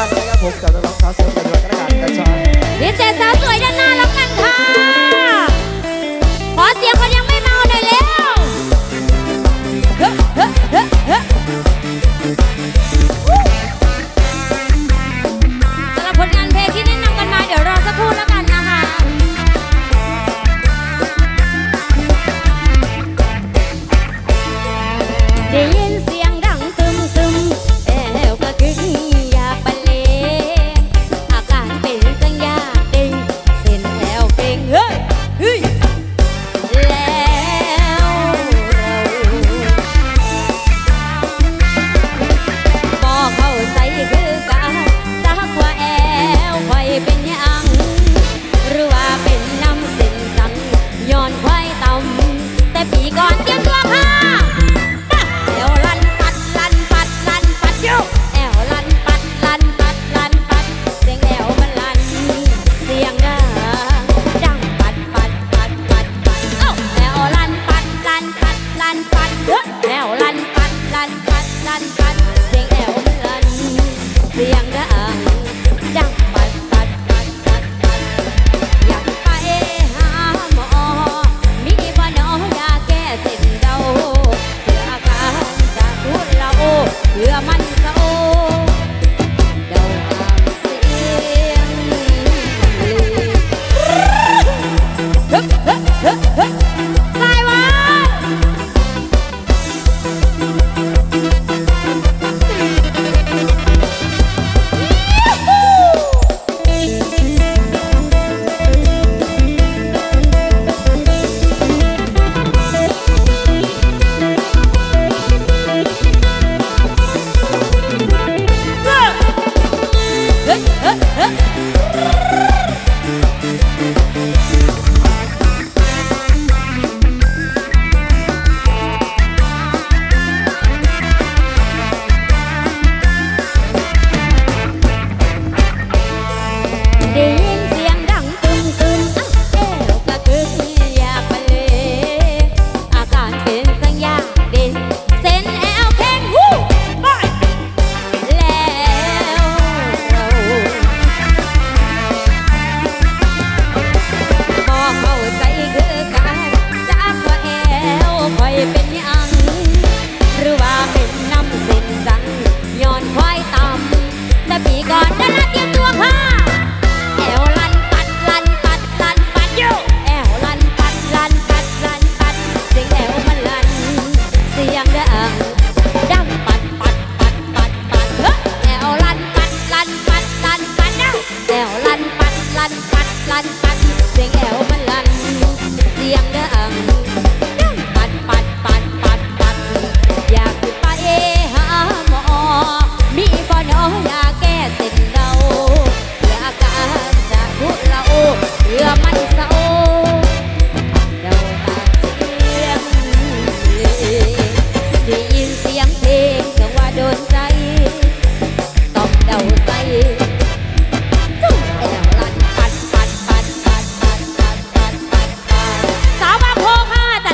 กันนะครับผมกับองๆาวสวยกันด้วยกันดีเจสาวสวยด้านหน้าแล้วกันค่ะ เด้อแอวลันปัดลันปัดลันปัดเสียงแอวเดือนเสียงดัง ก่อนนะนะเตรียมตัวค่ะแอวลันปัดลันปัดลันปัดโยแอวลันปัดลันปัดลันปัดสียงแอวมันลัน เสียงดังดังปัดปัดปัดปัดปัดเฮ้แอวลันปัดลันปัดลันปัดนะแอวลันปัดลันปัดลันปัดสียงแอวมันลัน เสียงดัง เรือมัน